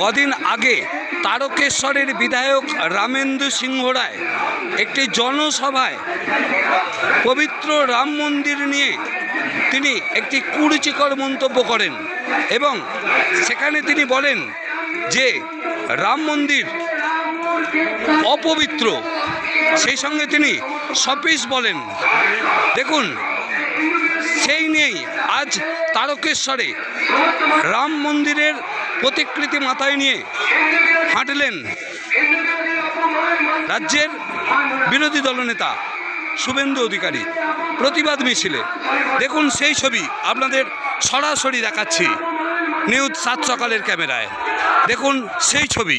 কদিন আগে তারকেশ্বরের বিধায়ক রামেন্দ্র সিংহ রায় একটি জনসভায় পবিত্র রাম মন্দির নিয়ে তিনি একটি কুরুচিকর মন্তব্য করেন এবং সেখানে তিনি বলেন যে রাম মন্দির অপবিত্র। সেই সঙ্গে তিনি সপিস বলেন, দেখুন, সেই নিয়েই আজ তারকেশ্বরে রাম মন্দিরের প্রতিকৃতি মাথায় নিয়ে হাঁটলেন রাজ্যের বিরোধী দলনেতা শুভেন্দু অধিকারী। প্রতিবাদ মিছিলে। দেখুন সেই ছবি, আপনাদের সরাসরি দেখাচ্ছি। নিউজ সাত সকালের ক্যামেরায়। দেখুন সেই ছবি।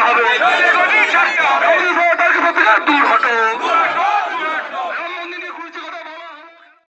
দূর হটো